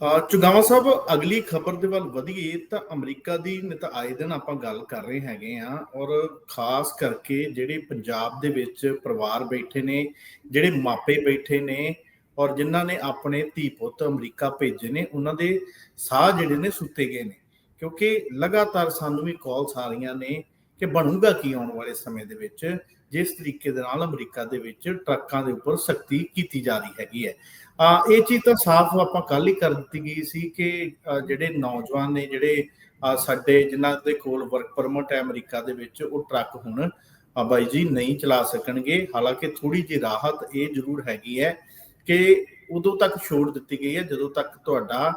ਹਾਂ ਚੁਗਾਵਾ ਸਾਹਿਬ, ਅਗਲੀ ਖਬਰ ਦੇ ਵੱਲ ਵਧੀਏ ਤਾਂ ਅਮਰੀਕਾ ਦੀ ਨਿਤ ਆਏ ਦਿਨ ਆਪਾਂ ਗੱਲ ਕਰ ਰਹੇ ਹੈਗੇ ਆ ਔਰ ਖਾਸ ਕਰਕੇ ਜਿਹੜੇ ਪੰਜਾਬ ਦੇ ਵਿੱਚ ਪਰਿਵਾਰ ਬੈਠੇ ਨੇ, ਜਿਹੜੇ ਮਾਪੇ ਬੈਠੇ ਨੇ ਔਰ ਜਿਨ੍ਹਾਂ ਨੇ ਆਪਣੇ ਧੀ ਪੁੱਤ ਅਮਰੀਕਾ ਭੇਜੇ ਨੇ, ਉਹਨਾਂ ਦੇ ਸਾਹ ਜਿਹੜੇ ਨੇ ਸੁੱਤੇ ਗਏ ਨੇ। ਕਿਉਂਕਿ ਲਗਾਤਾਰ ਸਾਨੂੰ ਵੀ ਕਾਲਸ ਆ ਰਹੀਆਂ ਨੇ ਕਿ ਬਣੂਗਾ ਕੀ ਆਉਣ ਵਾਲੇ ਸਮੇਂ ਦੇ ਵਿੱਚ, ਜਿਸ ਤਰੀਕੇ ਦੇ ਨਾਲ ਅਮਰੀਕਾ ਦੇ ਵਿੱਚ ਟਰੱਕਾਂ ਦੇ ਉੱਪਰ ਸਖਤੀ ਕੀਤੀ ਜਾ ਰਹੀ ਹੈਗੀ ਹੈ। ਆ ਇਹ ਚੀਜ਼ ਤਾਂ ਸਾਫ਼ ਆਪਾਂ ਕੱਲ ਹੀ ਕਰ ਦਿੱਤੀ ਗਈ ਸੀ ਕਿ ਜਿਹੜੇ ਨੌਜਵਾਨ ਨੇ, ਜਿਹੜੇ ਸਾਡੇ ਜਿਨ੍ਹਾਂ ਦੇ ਕੋਲ ਵਰਕ ਪਰਮਿਟ ਹੈ ਅਮਰੀਕਾ ਦੇ ਵਿੱਚ, ਉਹ ਟਰੱਕ ਹੁਣ ਬਾਈ ਜੀ ਨਹੀਂ ਚਲਾ ਸਕਣਗੇ। ਹਾਲਾਂਕਿ ਥੋੜੀ ਜਿਹੀ ਰਾਹਤ ਇਹ ਜ਼ਰੂਰ ਹੈਗੀ ਹੈ ਕਿ ਉਦੋਂ ਤੱਕ ਛੋੜ ਦਿੱਤੀ ਗਈ ਹੈ, ਜਦੋਂ ਤੱਕ ਤੁਹਾਡਾ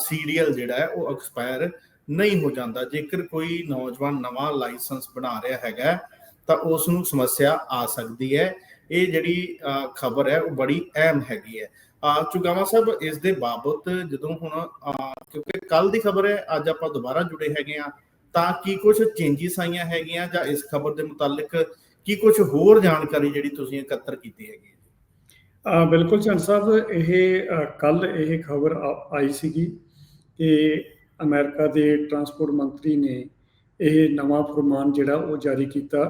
ਸੀਰੀਅਲ ਜਿਹੜਾ ਹੈ ਉਹ ਐਕਸਪਾਇਰ ਨਹੀਂ ਹੋ ਜਾਂਦਾ। ਜੇਕਰ ਕੋਈ ਨੌਜਵਾਨ ਨਵਾਂ ਲਾਇਸੈਂਸ ਬਣਾ ਰਿਹਾ ਹੈਗਾ, ਤਾਂ ਉਸ ਨੂੰ ਸਮੱਸਿਆ ਆ ਸਕਦੀ ਹੈ। ਇਹ ਜਿਹੜੀ ਖਬਰ ਹੈ, ਉਹ ਬੜੀ ਅਹਿਮ ਹੈਗੀ ਹੈ ਚੁਗਾਵਾ ਸਾਹਿਬ, ਇਸ ਦੇ ਬਾਬਤ ਜਦੋਂ ਹੁਣ ਕਿਉਂਕਿ ਕੱਲ ਦੀ ਖਬਰ ਹੈ, ਅੱਜ ਆਪਾਂ ਦੁਬਾਰਾ ਜੁੜੇ ਹੈਗੇ ਆ ਤਾਂ ਕੀ ਕੁਝ ਚੇਂਜਸ ਆਈਆਂ ਹੈਗੀਆਂ ਜਾਂ ਇਸ ਖਬਰ ਦੇ ਮੁਤਾਲਿਕ ਕੀ ਕੁਝ ਹੋਰ ਜਾਣਕਾਰੀ ਜਿਹੜੀ ਤੁਸੀਂ ਇਕੱਤਰ ਕੀਤੀ ਹੈਗੀ ਹੈ? ਆ ਬਿਲਕੁਲ ਚੰਦ ਸਾਹਿਬ, ਇਹ ਕੱਲ ਇਹ ਖਬਰ ਆਈ ਸੀਗੀ ਕਿ ਅਮਰੀਕਾ ਦੇ ਟਰਾਂਸਪੋਰਟ ਮੰਤਰੀ ਨੇ ਇਹ ਨਵਾਂ ਫਰਮਾਨ ਜਿਹੜਾ ਉਹ ਜਾਰੀ ਕੀਤਾ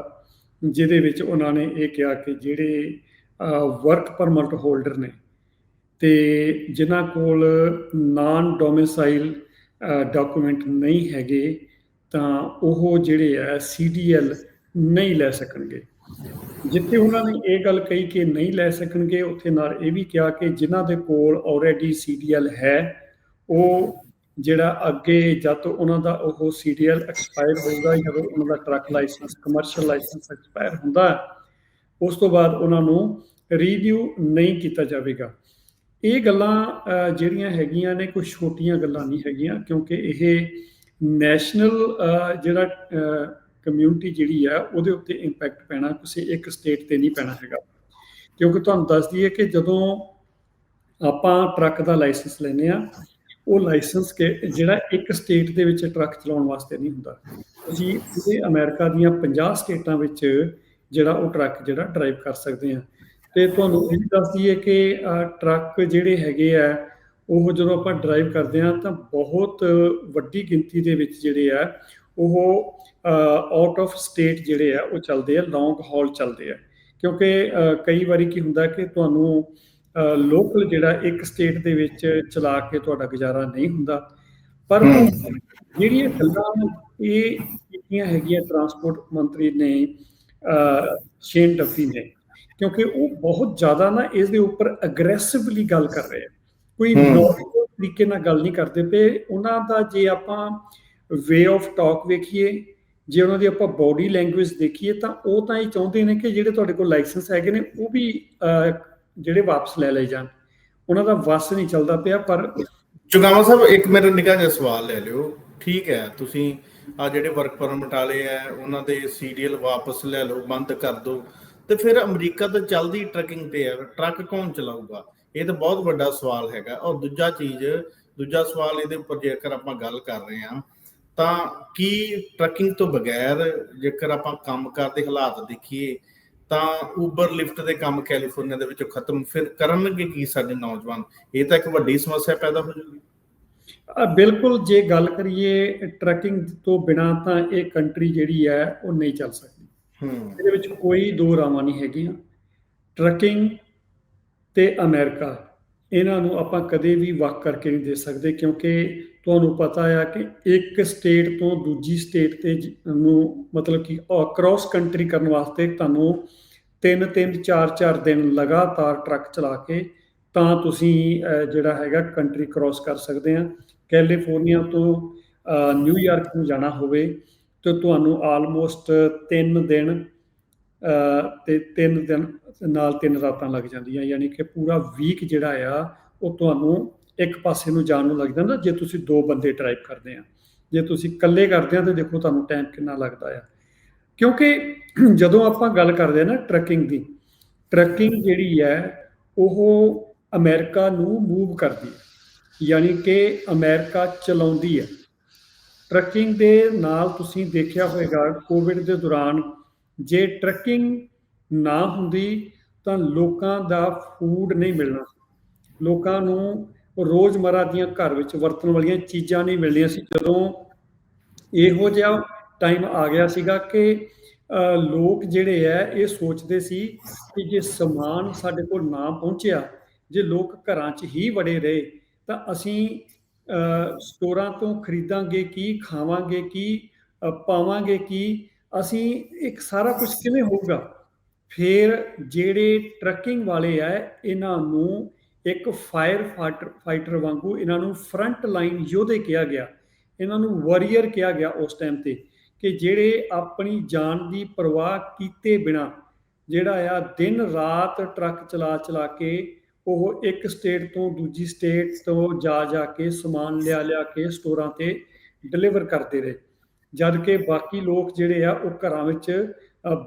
ਜਿਹਦੇ ਵਿੱਚ ਉਹਨਾਂ ਨੇ ਇਹ ਕਿਹਾ ਕਿ ਜਿਹੜੇ ਵਰਕ ਪਰਮਿਟ ਹੋਲਡਰ ਨੇ, ਤੇ ਜਿਨ੍ਹਾਂ ਕੋਲ ਨਾਨ ਡੋਮਿਸਾਈਲ ਡਾਕੂਮੈਂਟ ਨਹੀਂ ਹੈਗੇ, ਤਾਂ ਉਹ ਜਿਹੜੇ ਆ ਸੀਡੀਐਲ ਨਹੀਂ ਲੈ ਸਕਣਗੇ। ਜਿੱਥੇ ਉਹਨਾਂ ਨੇ ਇਹ ਗੱਲ ਕਹੀ ਕਿ ਨਹੀਂ ਲੈ ਸਕਣਗੇ, ਉੱਥੇ ਨਾਲ ਇਹ ਵੀ ਕਿਹਾ ਕਿ ਜਿਨ੍ਹਾਂ ਦੇ ਕੋਲ ਆਲਰੇਡੀ ਸੀਡੀਐਲ ਹੈ, ਉਹ ਜਿਹੜਾ ਅੱਗੇ ਜਦ ਉਹਨਾਂ ਦਾ ਉਹ ਸੀਡੀਐਲ ਐਕਸਪਾਇਰ ਹੋਊਗਾ, ਜਦੋਂ ਉਹਨਾਂ ਦਾ truck licence commercial licence expire ਹੁੰਦਾ ਉਸ ਤੋਂ ਬਾਅਦ ਉਹਨਾਂ ਨੂੰ ਰੀਵਿਊ ਨਹੀਂ ਕੀਤਾ ਜਾਵੇਗਾ। ਇਹ ਗੱਲਾਂ ਜਿਹੜੀਆਂ ਹੈਗੀਆਂ ਨੇ ਕੋਈ ਛੋਟੀਆਂ ਗੱਲਾਂ ਨਹੀਂ ਹੈਗੀਆਂ, ਕਿਉਂਕਿ ਇਹ ਨੈਸ਼ਨਲ ਜਿਹੜਾ ਕਮਿਊਨਿਟੀ ਜਿਹੜੀ ਆ ਉਹਦੇ ਉੱਤੇ ਇੰਪੈਕਟ ਪੈਣਾ, ਕਿਸੇ ਇੱਕ ਸਟੇਟ ਤੇ ਨਹੀਂ ਪੈਣਾ ਹੈਗਾ। ਕਿਉਂਕਿ ਤੁਹਾਨੂੰ ਦੱਸ ਦਈਏ ਕਿ ਜਦੋਂ ਆਪਾਂ ਟਰੱਕ ਦਾ ਲਾਇਸੈਂਸ ਲੈਨੇ ਆ ਉਹ ਲਾਇਸੈਂਸ ਜਿਹੜਾ ਇੱਕ ਸਟੇਟ ਦੇ ਵਿੱਚ ਟਰੱਕ ਚਲਾਉਣ ਵਾਸਤੇ ਨਹੀਂ ਹੁੰਦਾ। ਅਸੀਂ ਪੂਰੇ ਅਮਰੀਕਾ ਦੀਆਂ 50 ਸਟੇਟਾਂ ਵਿੱਚ ਜਿਹੜਾ ਉਹ ਟਰੱਕ ਜਿਹੜਾ ਡਰਾਈਵ ਕਰ ਸਕਦੇ ਆ ਤੇ ਤੁਹਾਨੂੰ ਇਹ ਵੀ ਦੱਸ ਦਈਏ ਕਿ ਟਰੱਕ ਜਿਹੜੇ ਹੈਗੇ ਆ, ਉਹ ਜਦੋਂ ਆਪਾਂ ਡਰਾਈਵ ਕਰਦੇ ਆ ਤਾਂ ਬਹੁਤ ਵੱਡੀ ਗਿਣਤੀ ਦੇ ਵਿੱਚ ਜਿਹੜੇ ਆ, ਉਹ ਆਊਟ ਆਫ ਸਟੇਟ ਜਿਹੜੇ ਆ, ਉਹ ਚੱਲਦੇ ਆ ਲੌਂਗ ਹਾਲ ਚੱਲਦੇ ਆ। ਕਿਉਂਕਿ ਕਈ ਵਾਰੀ ਕੀ ਹੁੰਦਾ ਕਿ ਤੁਹਾਨੂੰ ਲੋਕਲ ਜਿਹੜਾ ਇੱਕ ਸਟੇਟ ਦੇ ਵਿੱਚ ਚਲਾ ਕੇ ਤੁਹਾਡਾ ਗੁਜ਼ਾਰਾ ਨਹੀਂ ਹੁੰਦਾ। ਪਰ ਜਿਹੜੀਆਂ ਗੱਲਾਂ ਇਹ ਕੀਤੀਆਂ ਹੈਗੀਆਂ ਟਰਾਂਸਪੋਰਟ ਮੰਤਰੀ ਨੇ ਸ਼ੇਨ ਡਫੀ ਨੇ ਕਿਉਂਕਿ ਉਹ ਬਹੁਤ ਜ਼ਿਆਦਾ ਨਾ ਇਸ ਦੇ ਉੱਪਰ ਅਗਰੈਸਿਵਲੀ ਗੱਲ ਕਰ ਰਹੇ ਆ। ਕੋਈ ਨੋਰਮਲ ਤਰੀਕੇ ਨਾਲ ਗੱਲ ਨਹੀਂ ਕਰਦੇ ਪਏ। ਉਹਨਾਂ ਦਾ ਜੇ ਆਪਾਂ ਵੇ ਆਫ ਟਾਕ ਵੇਖੀਏ ਜੇ ਉਹਨਾਂ ਦੀ ਆਪਾਂ ਬਾਡੀ ਲੈਂਗੁਏਜ ਦੇਖੀਏ ਤਾਂ ਉਹ ਤਾਂ ਇਹ ਚਾਹੁੰਦੇ ਨੇ ਕਿ ਜਿਹੜੇ ਤੁਹਾਡੇ ਕੋਲ ਲਾਇਸੈਂਸ ਹੈਗੇ ਨੇ ਉਹ ਵੀ ਜਿਹੜੇ ਵਾਪਸ ਲੈ ਲਏ ਜਾਣ। ਉਹਨਾਂ ਦਾ ਵਸ ਨਹੀਂ ਚੱਲਦਾ ਪਿਆ, ਪਰ ਚੁਗਾਵਾ ਸਾਹਿਬ, ਇੱਕ ਮੇਰੇ ਨਿੱਘਾ ਜਿਹਾ ਸਵਾਲ ਲੈ ਲਿਓ। ਠੀਕ ਹੈ, ਤੁਸੀਂ ਆ ਜਿਹੜੇ ਵਰਕ ਪਰਮਿਟ ਵਾਲੇ ਆ ਉਹਨਾਂ ਦੇ ਸੀਰੀਅਲ ਵਾਪਸ ਲੈ ਲਓ, ਬੰਦ ਕਰ ਦਿਓ। ਤੇ ਫਿਰ ਅਮਰੀਕਾ ਤਾਂ ਚੱਲਦੀ ਟਰੱਕਿੰਗ ਤੇ ਹੈ ਟਰੱਕ ਕੌਣ ਚਲਾਊਗਾ? ਇਹ ਤਾਂ ਬਹੁਤ ਵੱਡਾ ਸਵਾਲ ਹੈਗਾ। ਔਰ ਦੂਜਾ ਚੀਜ਼, ਦੂਜਾ ਸਵਾਲ ਇਹਦੇ ਉੱਪਰ ਜੇਕਰ ਆਪਾਂ ਗੱਲ ਕਰ ਰਹੇ ਹਾਂ, ਤਾਂ ਕੀ ਟਰੱਕਿੰਗ ਤੋਂ ਬਗੈਰ ਜੇਕਰ ਆਪਾਂ ਕੰਮ ਕਰਦੇ ਹਾਲਾਤ ਦੇਖੀਏ ਤਾਂ ਉਬਰ ਲਿਫਟ ਦੇ ਕੰਮ ਕੈਲੀਫੋਰਨੀਆ ਦੇ ਵਿੱਚੋਂ ਖਤਮ ਫਿਰ ਕਰਨਗੇ ਕੀ ਸਾਡੇ ਨੌਜਵਾਨ? ਇਹ ਤਾਂ ਇੱਕ ਵੱਡੀ ਸਮੱਸਿਆ ਪੈਦਾ ਹੋ ਜੂਗੀ ਬਿਲਕੁਲ ਜੇ ਗੱਲ ਕਰੀਏ ਟਰੱਕਿੰਗ ਤੋਂ ਬਿਨਾ ਤਾਂ ਇਹ ਕੰਟਰੀ ਜਿਹੜੀ ਹੈ ਉਹ ਨਹੀਂ ਚੱਲ ਸਕਦੀ। ਇਹਦੇ ਵਿੱਚ ਕੋਈ ਦੋ ਰਾਵਾਂ ਨਹੀਂ ਹੈਗੀਆਂ। ਟਰੱਕਿੰਗ ਤੇ ਅਮਰੀਕਾ ਇਹਨਾਂ ਨੂੰ ਆਪਾਂ ਕਦੇ ਵੀ ਵੱਖ ਕਰਕੇ ਨਹੀਂ ਦੇ ਸਕਦੇ ਕਿਉਂਕਿ ਤੁਹਾਨੂੰ ਪਤਾ ਆ ਕਿ ਇੱਕ ਸਟੇਟ ਤੋਂ ਦੂਜੀ ਸਟੇਟ ਤੇ ਨੂੰ ਮਤਲਬ ਕਿ ਕ੍ਰਾਸ ਕੰਟਰੀ ਕਰਨ ਵਾਸਤੇ ਤੁਹਾਨੂੰ ਤਿੰਨ ਤਿੰਨ ਚਾਰ ਚਾਰ ਦਿਨ ਲਗਾਤਾਰ ਟਰੱਕ ਚਲਾ ਕੇ ਤਾਂ ਤੁਸੀਂ ਜਿਹੜਾ ਹੈਗਾ ਕੰਟਰੀ ਕ੍ਰਾਸ ਕਰ ਸਕਦੇ ਆ। ਕੈਲੀਫੋਰਨੀਆ ਤੋਂ ਨਿਊਯਾਰਕ ਨੂੰ ਜਾਣਾ ਹੋਵੇ ਤੇ ਤੁਹਾਨੂੰ ਆਲਮੋਸਟ 3 ਦਿਨ ਤੇ 3 ਦਿਨ ਨਾਲ 3 ਰਾਤਾਂ ਲੱਗ ਜਾਂਦੀਆਂ। ਯਾਨੀ ਕਿ ਪੂਰਾ ਵੀਕ ਜਿਹੜਾ ਆ, ਉਹ ਤੁਹਾਨੂੰ ਇੱਕ ਪਾਸੇ ਨੂੰ ਜਾਣ ਨੂੰ ਲੱਗ ਜਾਂਦਾ, ਜੇ ਤੁਸੀਂ ਦੋ ਬੰਦੇ ਡਰਾਈਵ ਕਰਦੇ ਆ। ਜੇ ਤੁਸੀਂ ਇਕੱਲੇ ਕਰਦੇ ਆ, ਤੇ ਦੇਖੋ ਤੁਹਾਨੂੰ ਟਾਈਮ ਕਿੰਨਾ ਲੱਗਦਾ ਆ। ਕਿਉਂਕਿ ਜਦੋਂ ਆਪਾਂ ਗੱਲ ਕਰਦੇ ਆ ਨਾ ਟਰੈਕਿੰਗ ਦੀ, ਟਰੈਕਿੰਗ ਜਿਹੜੀ ਹੈ ਉਹ ਅਮਰੀਕਾ ਨੂੰ ਮੂਵ ਕਰਦੀ ਹੈ ਯਾਨੀ ਕਿ ਅਮਰੀਕਾ ਚਲਾਉਂਦੀ ਹੈ ਟਰੈਕਿੰਗ ਦੇ ਨਾਲ ਤੁਸੀਂ ਦੇਖਿਆ ਹੋਵੇਗਾ, ਕੋਵਿਡ ਦੇ ਦੌਰਾਨ ਜੇ ਟਰੈਕਿੰਗ ਨਾ ਹੁੰਦੀ, ਤਾਂ ਲੋਕਾਂ ਦਾ ਫੂਡ ਨਹੀਂ ਮਿਲਣਾ। ਲੋਕਾਂ ਨੂੰ ਉਹ ਰੋਜ਼ਮਰਾ ਦੀਆਂ ਘਰ ਵਿੱਚ ਵਰਤਣ ਵਾਲੀਆਂ ਚੀਜ਼ਾਂ ਨਹੀਂ ਮਿਲਦੀਆਂ ਸੀ। ਜਦੋਂ ਇਹੋ ਜਿਹਾ ਟਾਈਮ ਆ ਗਿਆ ਸੀਗਾ ਕਿ ਲੋਕ ਜਿਹੜੇ ਆ ਇਹ ਸੋਚਦੇ ਸੀ ਕਿ ਜੇ ਸਮਾਨ ਸਾਡੇ ਕੋਲ ਨਾ ਪਹੁੰਚਿਆ ਜੇ ਲੋਕ ਘਰਾਂ 'ਚ ਹੀ ਵੜੇ ਰਹੇ ਤਾਂ ਅਸੀਂ ਅ, ਸਟੋਰਾਂ ਤੋਂ ਖਰੀਦਾਂਗੇ ਕੀ ਖਾਵਾਂਗੇ ਕੀ ਪਾਵਾਂਗੇ ਕੀ ਅਸੀਂ ਇੱਕ ਸਾਰਾ ਕੁਝ ਕਿਵੇਂ ਹੋਊਗਾ? ਫਿਰ ਜਿਹੜੇ ਟਰੱਕਿੰਗ ਵਾਲੇ ਆ ਇਹਨਾਂ ਨੂੰ ਇੱਕ ਫਾਇਰ ਫਾਈਟਰ ਫਾਈਟਰ ਵਾਂਗੂ ਇਹਨਾਂ ਨੂੰ ਫਰੰਟ ਲਾਈਨ ਯੋਧੇ ਕਿਹਾ ਗਿਆ। ਇਹਨਾਂ ਨੂੰ ਵਾਰੀਅਰ ਕਿਹਾ ਗਿਆ ਉਸ ਟਾਈਮ ਤੇ ਕਿ ਜਿਹੜੇ ਆਪਣੀ ਜਾਨ ਦੀ ਪਰਵਾਹ ਕੀਤੇ ਬਿਨਾ ਜਿਹੜਾ ਆ ਦਿਨ ਰਾਤ ਟਰੱਕ ਚਲਾ ਚਲਾ ਕੇ ਉਹ ਇੱਕ ਸਟੇਟ ਤੋਂ ਦੂਜੀ ਸਟੇਟ ਤੋਂ ਜਾ ਜਾ ਕੇ ਸਮਾਨ ਲਿਆ ਲਿਆ ਕੇ ਸਟੋਰਾਂ ਤੇ ਡਿਲੀਵਰ ਕਰਦੇ ਰਹੇ। ਜਦ ਕਿ ਬਾਕੀ ਲੋਕ ਜਿਹੜੇ ਆ ਉਹ ਘਰਾਂ ਵਿੱਚ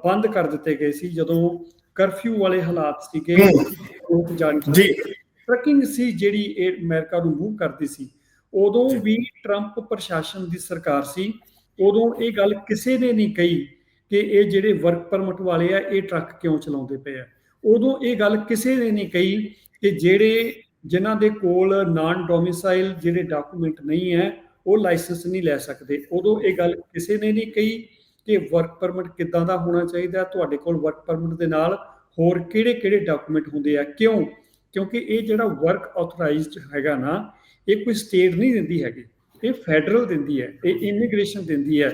ਬੰਦ ਕਰ ਦਿੱਤੇ ਗਏ ਸੀ। ਜਦੋਂ ਕਰਫਿਊ ਵਾਲੇ ਹਾਲਾਤ ਸੀਗੇ। ਲੋਕ ਜਾਣ ਜੀ। ਟਰਕਿੰਗ ਸੀ ਜਿਹੜੀ ਇਹ ਅਮਰੀਕਾ ਨੂੰ ਮੂਵ ਕਰਦੀ ਸੀ। ਉਦੋਂ ਵੀ ਟਰੰਪ ਪ੍ਰਸ਼ਾਸਨ ਦੀ ਸਰਕਾਰ ਸੀ। ਉਦੋਂ ਇਹ ਗੱਲ ਕਿਸੇ ਨੇ ਨਹੀਂ ਕਹੀ ਕਿ ਇਹ ਜਿਹੜੇ ਵਰਕ ਪਰਮਿਟ ਵਾਲੇ ਆ ਇਹ ਟਰੱਕ ਕਿਉਂ ਚਲਾਉਂਦੇ ਪਏ ਆ। ਉਦੋਂ ਇਹ ਗੱਲ ਕਿਸੇ ਨੇ ਨਹੀਂ ਕਹੀ ਕਿ ਜਿਹੜੇ ਜਿਨ੍ਹਾਂ ਦੇ ਕੋਲ ਨਾਨ ਡੋਮਿਸਾਈਲ ਜਿਹੜੇ ਡਾਕੂਮੈਂਟ ਨਹੀਂ ਹੈ ਉਹ ਲਾਇਸੈਂਸ ਨਹੀਂ ਲੈ ਸਕਦੇ। ਉਦੋਂ ਇਹ ਗੱਲ ਕਿਸੇ ਨੇ ਨਹੀਂ ਕਹੀ ਕਿ ਵਰਕ ਪਰਮਿਟ ਕਿੱਦਾਂ ਦਾ ਹੋਣਾ ਚਾਹੀਦਾ ਤੁਹਾਡੇ ਕੋਲ ਵਰਕ ਪਰਮਿਟ ਦੇ ਨਾਲ ਹੋਰ ਕਿਹੜੇ-ਕਿਹੜੇ ਡਾਕੂਮੈਂਟ ਹੁੰਦੇ ਆ ਕਿਉਂ? ਕਿਉਂਕਿ ਇਹ ਜਿਹੜਾ ਵਰਕ ਆਥੋਰਾਈਜ਼ਡ ਹੈਗਾ ਨਾ, ਇਹ ਕੋਈ ਸਟੇਟ ਨਹੀਂ ਦਿੰਦੀ ਹੈਗੀ। ਇਹ ਫੈਡਰਲ ਦਿੰਦੀ ਹੈ, ਇਹ ਇਮੀਗ੍ਰੇਸ਼ਨ ਦਿੰਦੀ ਹੈ।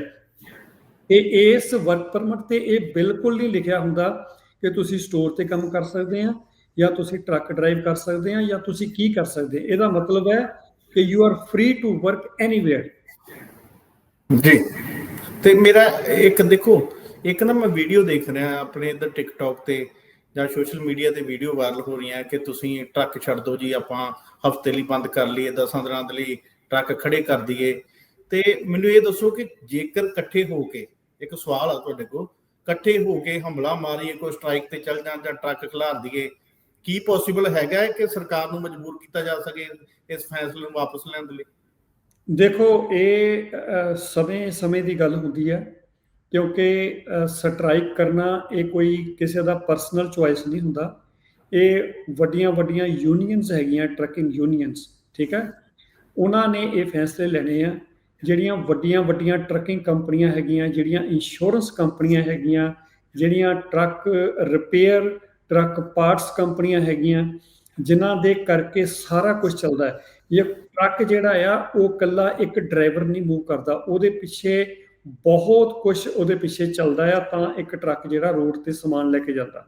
ਇਹ ਇਸ ਵਰਕ ਪਰਮਿਟ ਤੇ ਇਹ ਬਿਲਕੁਲ ਨਹੀਂ ਲਿਖਿਆ ਹੁੰਦਾ ਕਿ ਤੁਸੀਂ ਸਟੋਰ ਤੇ ਕੰਮ ਕਰ ਸਕਦੇ ਆ, ਜਾਂ ਤੁਸੀਂ ਟਰੱਕ ਡਰਾਈਵ ਕਰ ਸਕਦੇ ਆ, ਜਾਂ ਤੁਸੀਂ ਕੀ ਕਰ ਸਕਦੇ ਇਹਦਾ ਮਤਲਬ ਹੈ ਕਿ you are free to work anywhere ਜੀ। ਤੇ ਮੇਰਾ ਇੱਕ ਦੇਖੋ, ਇੱਕ ਨਾ ਮੈਂ ਵੀਡੀਓ ਦੇਖ ਰਿਹਾ ਆਪਣੇ ਇਧਰ ਟਿਕਟੌਕ ਤੇ। ਜਾਂ ਸੋਸ਼ਲ ਮੀਡੀਆ ਤੇ ਵੀਡੀਓ ਵਾਇਰਲ ਹੋ ਰਹੀਆਂ ਕਿ ਤੁਸੀਂ ਟਰੱਕ ਛੱਡ ਦਿਓ ਜੀ, ਆਪਾਂ ਹਫ਼ਤੇ ਲਈ ਬੰਦ ਕਰ ਲਈਏ 10 ਦਿਨਾਂ ਦੇ ਲਈ ਟਰੱਕ ਖੜੇ ਕਰ ਦਈਏ। ਤੇ ਮੈਨੂੰ ਇਹ ਦੱਸੋ ਕਿ ਜੇਕਰ ਇਕੱਠੇ ਹੋ ਕੇ, ਇੱਕ ਸਵਾਲ ਆ ਤੁਹਾਡੇ ਕੋਲ, ਇਕੱਠੇ ਹੋ ਕੇ ਹਮਲਾ ਮਾਰੀਏ, ਕੋਈ ਸਟ੍ਰਾਈਕ ਤੇ ਚੱਲ ਜਾਣ ਜਾਂ ਟਰੱਕ ਖਿਲਾਰ ਦਈਏ, ਕੀ ਪੋਸੀਬਲ ਹੈਗਾ ਹੈ ਕਿ ਸਰਕਾਰ ਨੂੰ ਮਜਬੂਰ ਕੀਤਾ ਜਾ ਸਕੇ ਇਸ ਫੈਸਲੇ ਨੂੰ ਵਾਪਸ ਲੈਣ ਦੇ ਲਈ? ਦੇਖੋ, ਇਹ ਸਮੇਂ ਸਮੇਂ ਦੀ ਗੱਲ ਹੁੰਦੀ ਹੈ। ਕਿਉਂਕਿ ਸਟ੍ਰਾਈਕ ਕਰਨਾ ਇਹ ਕੋਈ ਕਿਸੇ ਦਾ ਪਰਸਨਲ ਚੁਆਇਸ ਨਹੀਂ ਹੁੰਦਾ। ਇਹ ਵੱਡੀਆਂ ਵੱਡੀਆਂ ਯੂਨੀਅਨਸ ਹੈਗੀਆਂ ਟਰੱਕਿੰਗ ਯੂਨੀਅਨਸ ਠੀਕ ਹੈ? ਉਹਨਾਂ ਨੇ ਇਹ ਫੈਸਲੇ ਲੈਣੇ ਆ, ਜਿਹੜੀਆਂ ਵੱਡੀਆਂ ਵੱਡੀਆਂ ਟਰੱਕਿੰਗ ਕੰਪਨੀਆਂ ਹੈਗੀਆਂ, ਜਿਹੜੀਆਂ ਇੰਸ਼ੋਰੈਂਸ ਕੰਪਨੀਆਂ ਹੈਗੀਆਂ, ਜਿਹੜੀਆਂ ਟਰੱਕ ਰਿਪੇਅਰ ਟਰੱਕ ਪਾਰਟਸ ਕੰਪਨੀਆਂ ਹੈਗੀਆਂ, ਜਿਨ੍ਹਾਂ ਦੇ ਕਰਕੇ ਸਾਰਾ ਕੁਝ ਚੱਲਦਾ ਹੈ। ਇਹ ਟਰੱਕ ਜਿਹੜਾ ਆ, ਉਹ ਕੱਲਾ ਇੱਕ ਡਰਾਈਵਰ ਨਹੀਂ ਮੂਵ ਕਰਦਾ। ਉਹਦੇ ਪਿੱਛੇ ਬਹੁਤ ਕੁਝ ਉਹਦੇ ਪਿੱਛੇ ਚੱਲਦਾ ਆ, ਤਾਂ ਇੱਕ ਟਰੱਕ ਜਿਹੜਾ ਰੋਡ ਤੇ ਸਮਾਨ ਲੈ ਕੇ ਜਾਂਦਾ।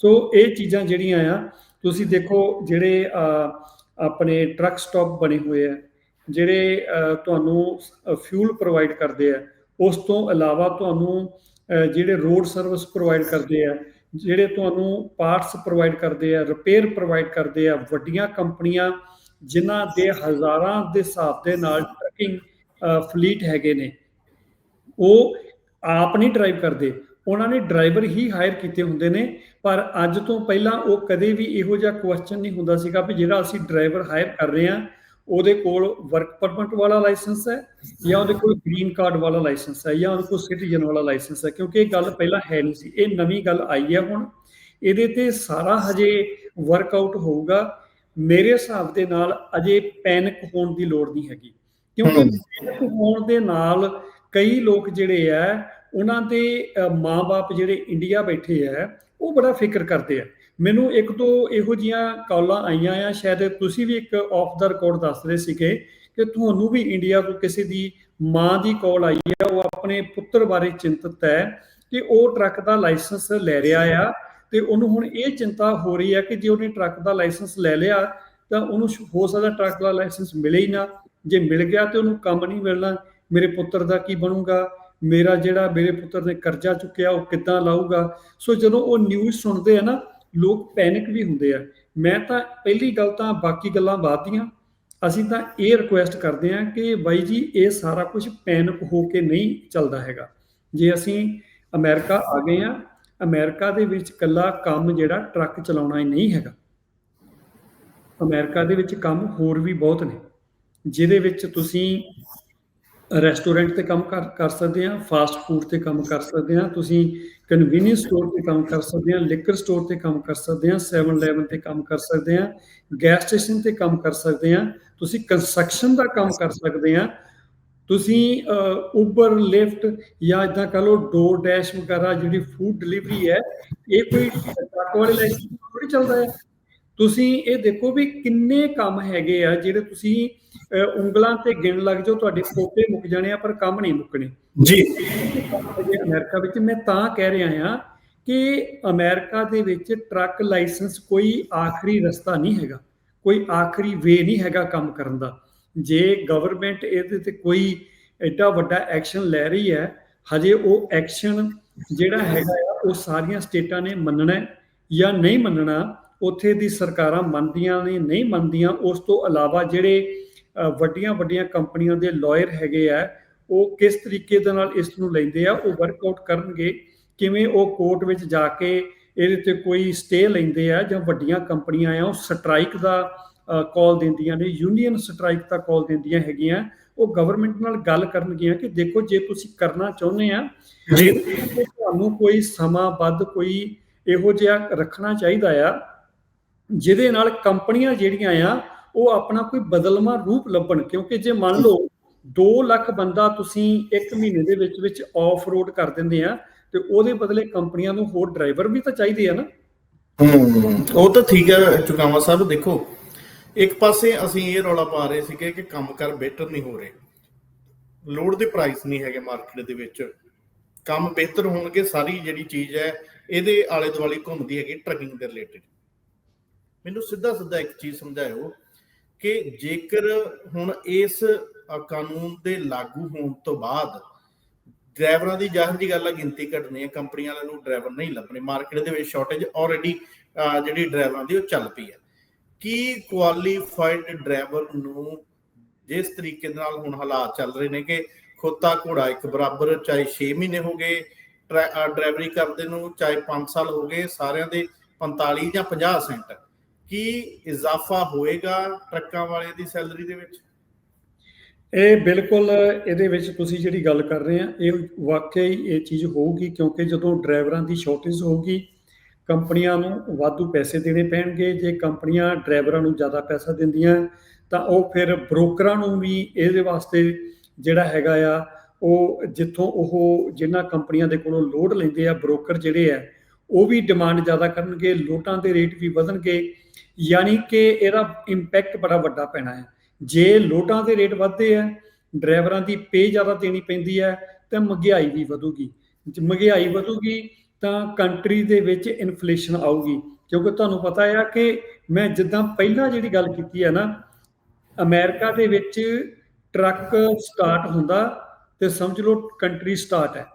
ਸੋ ਇਹ ਚੀਜ਼ਾਂ ਜਿਹੜੀਆਂ ਆ, ਤੁਸੀਂ ਦੇਖੋ ਜਿਹੜੇ ਆਪਣੇ ਟਰੱਕ ਸਟਾਪ ਬਣੇ ਹੋਏ ਆ, ਜਿਹੜੇ ਤੁਹਾਨੂੰ ਫਿਊਲ ਪ੍ਰੋਵਾਈਡ ਕਰਦੇ ਆ, ਉਸ ਤੋਂ ਇਲਾਵਾ ਤੁਹਾਨੂੰ ਜਿਹੜੇ ਰੋਡ ਸਰਵਿਸ ਪ੍ਰੋਵਾਈਡ ਕਰਦੇ ਆ, ਜਿਹੜੇ ਤੁਹਾਨੂੰ ਪਾਰਟਸ ਪ੍ਰੋਵਾਈਡ ਕਰਦੇ ਆ, ਰਿਪੇਅਰ ਪ੍ਰੋਵਾਈਡ ਕਰਦੇ ਆ, ਵੱਡੀਆਂ ਕੰਪਨੀਆਂ, ਜਿਨ੍ਹਾਂ ਦੇ ਹਜ਼ਾਰਾਂ ਦੇ ਹਿਸਾਬ ਦੇ ਨਾਲ ਟਰਕਿੰਗ ਫਲੀਟ ਹੈਗੇ ਨੇ ਉਹ ਆਪ ਨਹੀਂ ਡਰਾਈਵ ਕਰਦੇ। ਉਹਨਾਂ ਨੇ ਡਰਾਈਵਰ ਹੀ ਹਾਇਰ ਕੀਤੇ ਹੁੰਦੇ ਨੇ ਪਰ ਅੱਜ ਤੋਂ ਪਹਿਲਾਂ ਉਹ ਕਦੇ ਵੀ ਇਹੋ ਜਿਹਾ ਕੁਐਸਚਨ ਨਹੀਂ ਹੁੰਦਾ ਸੀਗਾ ਵੀ ਜਿਹੜਾ ਅਸੀਂ ਡਰਾਈਵਰ ਹਾਇਰ ਕਰ ਰਹੇ ਹਾਂ ਉਹਦੇ ਕੋਲ ਵਰਕ ਪਰਮਿਟ ਵਾਲਾ ਲਾਇਸੈਂਸ ਹੈ ਜਾਂ ਉਹਦੇ ਕੋਲ ਗ੍ਰੀਨ ਕਾਰਡ ਵਾਲਾ ਲਾਇਸੈਂਸ ਹੈ ਜਾਂ ਉਹਦੇ ਕੋਲ ਸਿਟੀਜ਼ਨ ਵਾਲਾ ਲਾਇਸੈਂਸ ਹੈ ਕਿਉਂਕਿ ਇਹ ਗੱਲ ਪਹਿਲਾਂ ਹੈ ਨਹੀਂ ਸੀ। ਇਹ ਨਵੀਂ ਗੱਲ ਆਈ ਹੈ ਹੁਣ। ਇਹਦੇ ਤੇ ਸਾਰਾ ਹਜੇ ਵਰਕਆਊਟ ਹੋਊਗਾ। ਮੇਰੇ ਹਿਸਾਬ ਦੇ ਨਾਲ ਅਜੇ ਪੈਨਿਕ ਹੋਣ ਦੀ ਲੋੜ ਨਹੀਂ ਹੈਗੀ। ਕਿਉਂਕਿ। ਪੈਨਿਕ ਹੋਣ ਦੇ ਨਾਲ ਕਈ ਲੋਕ ਜਿਹੜੇ ਆ ਉਹਨਾਂ ਦੇ ਅ, ਮਾਂ-ਬਾਪ ਜਿਹੜੇ ਇੰਡੀਆ ਬੈਠੇ ਆ ਉਹ ਬੜਾ ਫਿਕਰ ਕਰਦੇ ਆ। ਮੈਨੂੰ ਇੱਕ ਦੋ ਇਹੋ ਜੀਆਂ ਕਾਲਾਂ ਆਈਆਂ ਆ ਸ਼ਾਇਦ ਤੁਸੀਂ ਵੀ ਇੱਕ ਆਫ ਦਾ ਰਿਕਾਰਡ ਦੱਸ ਰਹੇ ਸੀਗੇ ਕਿ ਤੁਹਾਨੂੰ ਵੀ ਇੰਡੀਆ ਤੋਂ ਕਿਸੇ ਦੀ ਮਾਂ ਦੀ ਕਾਲ ਆਈ ਹੈ ਉਹ ਆਪਣੇ ਪੁੱਤਰ ਬਾਰੇ ਚਿੰਤਤ ਹੈ ਕਿ ਉਹ ਟਰੱਕ ਦਾ ਲਾਇਸੈਂਸ ਲੈ ਰਿਹਾ ਆ ਤੇ ਉਹਨੂੰ ਹੁਣ ਇਹ ਚਿੰਤਾ ਹੋ ਰਹੀ ਹੈ ਕਿ ਜੇ ਉਹਨੇ ਟਰੱਕ ਦਾ ਲਾਇਸੈਂਸ ਲੈ ਲਿਆ ਤਾਂ ਉਹਨੂੰ ਹੋ ਸਕਦਾ ਟਰੱਕ ਦਾ ਲਾਇਸੈਂਸ ਮਿਲੇ ਹੀ ਨਾ। ਜੇ ਮਿਲ ਗਿਆ ਤੇ ਉਹਨੂੰ ਕੰਮ ਨਹੀਂ ਮਿਲਣਾ ਮੇਰੇ ਪੁੱਤਰ ਦਾ ਕੀ ਬਣੂਗਾ? ਮੇਰਾ ਜਿਹੜਾ ਮੇਰੇ ਪੁੱਤਰ ਨੇ ਕਰਜ਼ਾ ਚੁੱਕਿਆ, ਉਹ ਕਿੱਦਾਂ ਲਾਊਗਾ? ਸੋ ਜਦੋਂ ਉਹ ਨਿਊਜ਼ ਸੁਣਦੇ ਆ ਨਾ, ਲੋਕ ਪੈਨਿਕ ਵੀ ਹੁੰਦੇ ਆ। ਮੈਂ ਤਾਂ ਪਹਿਲੀ ਗੱਲ ਤਾਂ ਬਾਕੀ ਗੱਲਾਂ ਬਾਅਦ ਦੀਆਂ। ਅਸੀਂ ਤਾਂ ਇਹ ਰਿਕੁਐਸਟ ਕਰਦੇ ਹਾਂ ਕਿ ਬਾਈ ਜੀ, ਇਹ ਸਾਰਾ ਕੁਝ ਪੈਨਿਕ ਹੋ ਕੇ ਨਹੀਂ ਚੱਲਦਾ ਹੈਗਾ। ਜੇ ਅਸੀਂ ਅਮਰੀਕਾ ਆ ਗਏ ਆ ਅਮਰੀਕਾ ਦੇ ਵਿੱਚ ਕੱਲਾ ਕੰਮ ਜਿਹੜਾ ਟਰੱਕ ਚਲਾਉਣਾ ਹੀ ਨਹੀਂ ਹੈਗਾ। ਅਮਰੀਕਾ ਦੇ ਵਿੱਚ ਕੰਮ ਹੋਰ ਵੀ ਬਹੁਤ ਨੇ, ਜਿਹਦੇ ਵਿੱਚ ਤੁਸੀਂ ਰੈਸਟੋਰੈਂਟ ਤੇ ਕੰਮ ਕਰ ਕਰ ਸਕਦੇ ਆ ਫਾਸਟ ਫੂਡ ਤੇ ਕੰਮ ਕਰ ਸਕਦੇ ਆ ਤੁਸੀਂ ਕਨਵੀਨੀਅੰਸ ਸਟੋਰ ਤੇ ਕੰਮ ਕਰ ਸਕਦੇ ਆ ਲਿਕਰ ਸਟੋਰ ਤੇ ਕੰਮ ਕਰ ਸਕਦੇ ਆ 7-Eleven ਤੇ ਕੰਮ ਕਰ ਸਕਦੇ ਆ ਗੈਸ ਸਟੇਸ਼ਨ ਤੇ ਕੰਮ ਕਰ ਸਕਦੇ ਆ ਤੁਸੀਂ ਕੰਸਟਰਕਸ਼ਨ ਦਾ ਕੰਮ ਕਰ ਸਕਦੇ ਆ ਤੁਸੀਂ ਉਬਰ ਲਿਫਟ ਜਾਂ ਇਦਾਂ ਕਹ ਲਓ ਡੋਰ ਡੈਸ਼ ਵਗੈਰਾ ਜਿਹੜੀ ਫੂਡ ਡਿਲੀਵਰੀ ਹੈ, ਇਹ ਕੋਈ ਟਰੱਕ ਵਾਲੇ ਲਾਇਸੈਂਸ ਥੋੜੀ ਚੱਲਦਾ ਹੈ? ਤੁਸੀਂ ਇਹ ਦੇਖੋ ਵੀ ਕਿੰਨੇ ਕੰਮ ਹੈਗੇ ਆ ਜਿਹੜੇ ਤੁਸੀਂ ਉਂਗਲਾਂ ਤੇ ਗਿਣ ਲੱਗ ਜਾਓ ਤੁਹਾਡੇ ਪੋਤੇ ਮੁੱਕ ਜਾਣੇ ਆ ਪਰ ਕੰਮ ਨਹੀਂ ਮੁੱਕਣੇ। ਜੀ। ਅਮਰੀਕਾ ਵਿੱਚ ਮੈਂ ਤਾਂ ਕਹਿ ਰਿਹਾ ਹਾਂ ਕਿ ਅਮਰੀਕਾ ਦੇ ਵਿੱਚ ਟਰੱਕ ਲਾਇਸੈਂਸ ਕੋਈ ਆਖਰੀ ਰਸਤਾ ਨਹੀਂ ਹੈਗਾ। ਕੋਈ ਆਖਰੀ ਵੇ ਨਹੀਂ ਹੈਗਾ ਕੰਮ ਕਰਨ ਦਾ। ਜੇ ਗਵਰਨਮੈਂਟ ਇਹਦੇ ਤੇ ਕੋਈ ਐਡਾ ਵੱਡਾ ਐਕਸ਼ਨ ਲੈ ਰਹੀ ਹੈ ਹਜੇ ਉਹ ਐਕਸ਼ਨ ਜਿਹੜਾ ਹੈਗਾ ਆ ਉਹ ਸਾਰੀਆਂ ਸਟੇਟਾਂ ਨੇ ਮੰਨਣਾ ਹੈ ਜਾਂ ਨਹੀਂ ਮੰਨਣਾ। ਉੱਥੇ ਦੀ ਸਰਕਾਰਾਂ ਮੰਨਦੀਆਂ ਨੇ ਨਹੀਂ ਮੰਨਦੀਆਂ ਉਸ ਤੋਂ ਇਲਾਵਾ ਜਿਹੜੇ ਵੱਡੀਆਂ ਵੱਡੀਆਂ ਕੰਪਨੀਆਂ ਦੇ ਲਾਇਰ ਹੈਗੇ ਆ ਉਹ ਕਿਸ ਤਰੀਕੇ ਦੇ ਨਾਲ ਇਸ ਨੂੰ ਲੈਂਦੇ ਆ ਉਹ ਵਰਕਆਊਟ ਕਰਨਗੇ ਕਿਵੇਂ ਉਹ ਕੋਰਟ ਵਿੱਚ ਜਾ ਕੇ ਇਹਦੇ ਤੇ ਕੋਈ ਸਟੇ ਲੈਂਦੇ ਆ ਜਾਂ ਵੱਡੀਆਂ ਕੰਪਨੀਆਂ ਆ ਉਹ ਸਟ੍ਰਾਈਕ ਦਾ ਕਾਲ ਦਿੰਦੀਆਂ ਨੇ ਯੂਨੀਅਨ ਸਟ੍ਰਾਈਕ ਦਾ ਕਾਲ ਦਿੰਦੀਆਂ ਹੈਗੀਆਂ ਉਹ ਗਵਰਨਮੈਂਟ ਨਾਲ ਗੱਲ ਕਰਨਗੀਆਂ ਕਿ ਦੇਖੋ ਜੇ ਤੁਸੀਂ ਕਰਨਾ ਚਾਹੁੰਦੇ ਆ ਜੀ ਤੁਹਾਨੂੰ ਕੋਈ ਸਮਾਂ-ਬੱਧ ਕੋਈ ਇਹੋ ਜਿਹਾ ਰੱਖਣਾ ਚਾਹੀਦਾ ਆ ਜਿਹਦੇ ਨਾਲ ਕੰਪਨੀਆਂ ਜਿਹੜੀਆਂ ਆ, ਉਹ ਆਪਣਾ ਕੋਈ ਬਦਲਵਾਂ ਰੂਪ ਲੱਭਣ। ਕਿਉਂਕਿ ਜੇ ਮੰਨ ਲਓ 2 ਲੱਖ ਬੰਦਾ ਤੁਸੀਂ ਇੱਕ ਮਹੀਨੇ ਦੇ ਵਿੱਚ ਵਿੱਚ ਆਫ ਰੋਡ ਕਰ ਦਿੰਦੇ ਆ, ਤੇ ਉਹਦੇ ਬਦਲੇ ਕੰਪਨੀਆਂ ਨੂੰ ਹੋਰ ਡਰਾਈਵਰ ਵੀ ਤਾਂ ਚਾਹੀਦੇ ਆ ਨਾ। ਹੂੰ, ਉਹ ਤਾਂ ਠੀਕ ਹੈ ਚੁਕਾਵਾ ਸਾਹਿਬ, ਦੇਖੋ। ਇੱਕ ਪਾਸੇ ਅਸੀਂ ਇਹ ਰੌਲਾ ਪਾ ਰਹੇ ਸੀਗੇ ਕਿ ਕੰਮ ਕਰ ਬਿਹਤਰ ਨਹੀਂ ਹੋ ਰਹੇ। ਲੋਡ ਦੇ ਪ੍ਰਾਈਸ ਨਹੀਂ ਹੈਗੇ ਮਾਰਕੀਟ ਦੇ ਵਿੱਚ। ਕੰਮ ਬਿਹਤਰ ਹੋਣਗੇ, ਸਾਰੀ ਜਿਹੜੀ ਚੀਜ਼ ਹੈ, ਇਹਦੇ ਆਲੇ ਦੁਆਲੇ ਘੁੰਮਦੀ ਹੈਗੀ ਟਰਕਿੰਗ ਦੇ ਰਿਲੇਟਡ ਮੈਨੂੰ ਸਿੱਧਾ ਸਿੱਧਾ ਇੱਕ ਚੀਜ਼ ਸਮਝਾਇਓ ਕਿ ਜੇਕਰ ਹੁਣ ਇਸ ਕਾਨੂੰਨ ਦੇ ਲਾਗੂ ਹੋਣ ਤੋਂ ਬਾਅਦ ਡਰਾਈਵਰਾਂ ਦੀ ਜ਼ਾਹਿਰ ਜੀ ਗੱਲ ਹੈ ਗਿਣਤੀ ਘਟਣੀ ਹੈ ਕੰਪਨੀਆਂ ਵਾਲਿਆਂ ਨੂੰ ਡਰਾਈਵਰ ਨਹੀਂ ਲੱਭਣੇ, ਮਾਰਕੀਟ ਦੇ ਵਿੱਚ ਸ਼ਾਰਟੇਜ ਆਲਰੇਡੀ ਜਿਹੜੀ ਡਰਾਈਵਰਾਂ ਦੀ ਉਹ ਚੱਲ ਪਈ ਹੈ ਕੀ ਕੁਆਲੀਫਾਈਡ ਡਰਾਈਵਰ ਨੂੰ ਜਿਸ ਤਰੀਕੇ ਦੇ ਨਾਲ ਹੁਣ ਹਾਲਾਤ ਚੱਲ ਰਹੇ ਨੇ ਕਿ ਖੋਤਾ ਘੋੜਾ ਇੱਕ ਬਰਾਬਰ ਚਾਹੇ 6 ਮਹੀਨੇ ਹੋ ਗਏ, ਡਰਾ- ਡਰਾਈਵਰੀ ਕਰਦੇ ਨੂੰ, ਚਾਹੇ 5 ਸਾਲ ਹੋ ਗਏ, ਸਾਰਿਆਂ ਦੇ 45 ਜਾਂ 50 ਸੈਂਟ ਕੀ ਇਜ਼ਾਫਾ ਹੋਏਗਾ ਟਰੱਕਾਂ ਵਾਲੇ ਦੀ ਸੈਲਰੀ ਦੇ ਵਿੱਚ? ਇਹ ਬਿਲਕੁਲ ਇਹਦੇ ਵਿੱਚ ਤੁਸੀਂ ਜਿਹੜੀ ਗੱਲ ਕਰ ਰਹੇ ਆ, ਇਹ ਵਾਕਿਆ ਹੀ ਇਹ ਚੀਜ਼ ਹੋਊਗੀ ਕਿਉਂਕਿ ਜਦੋਂ ਡਰਾਈਵਰਾਂ ਦੀ ਸ਼ਾਰਟੇਜ ਹੋਊਗੀ, ਕੰਪਨੀਆਂ ਨੂੰ ਵਾਧੂ ਪੈਸੇ ਦੇਣੇ ਪੈਣਗੇ। ਜੇ ਕੰਪਨੀਆਂ ਡਰਾਈਵਰਾਂ ਨੂੰ ਜ਼ਿਆਦਾ ਪੈਸਾ ਦਿੰਦੀਆਂ, ਤਾਂ ਉਹ ਫਿਰ ਬ੍ਰੋਕਰਾਂ ਨੂੰ ਵੀ ਇਹਦੇ ਵਾਸਤੇ ਜਿਹੜਾ ਹੈਗਾ ਆ, ਉਹ ਜਿੱਥੋਂ ਉਹ ਜਿਨ੍ਹਾਂ ਕੰਪਨੀਆਂ ਦੇ ਕੋਲੋਂ ਲੋਡ ਲੈਂਦੇ ਆ, ਬ੍ਰੋਕਰ ਜਿਹੜੇ ਆ, ਉਹ ਵੀ ਡਿਮਾਂਡ ਜ਼ਿਆਦਾ ਕਰਨਗੇ, ਲੋਟਾਂ ਦੇ ਰੇਟ ਵੀ ਵਧਣਗੇ। ਯਾਨੀ ਕਿ ਇਹਦਾ ਇੰਪੈਕਟ ਬੜਾ ਵੱਡਾ ਪੈਣਾ ਹੈ। ਜੇ ਲੋਟਾਂ ਦੇ ਰੇਟ ਵੱਧਦੇ ਆ ਡਰਾਈਵਰਾਂ ਦੀ ਪੇ ਜ਼ਿਆਦਾ ਦੇਣੀ ਪੈਂਦੀ ਹੈ ਤਾਂ ਮਹਿੰਗਾਈ ਵੀ ਵਧੂਗੀ। ਜੇ ਮਹਿੰਗਾਈ ਵਧੂਗੀ ਤਾਂ ਕੰਟਰੀ ਦੇ ਵਿੱਚ ਇਨਫਲੇਸ਼ਨ ਆਊਗੀ। ਕਿਉਂਕਿ ਤੁਹਾਨੂੰ ਪਤਾ ਹੈ ਕਿ ਮੈਂ ਜਿੱਦਾਂ ਪਹਿਲਾਂ ਜਿਹੜੀ ਗੱਲ ਕੀਤੀ ਹੈ ਨਾ, ਅਮਰੀਕਾ ਦੇ ਵਿੱਚ ਟਰੱਕ ਸਟਾਰਟ ਹੁੰਦਾ ਤੇ ਸਮਝ ਲਓ ਕੰਟਰੀ ਸਟਾਰਟ ਹੈ।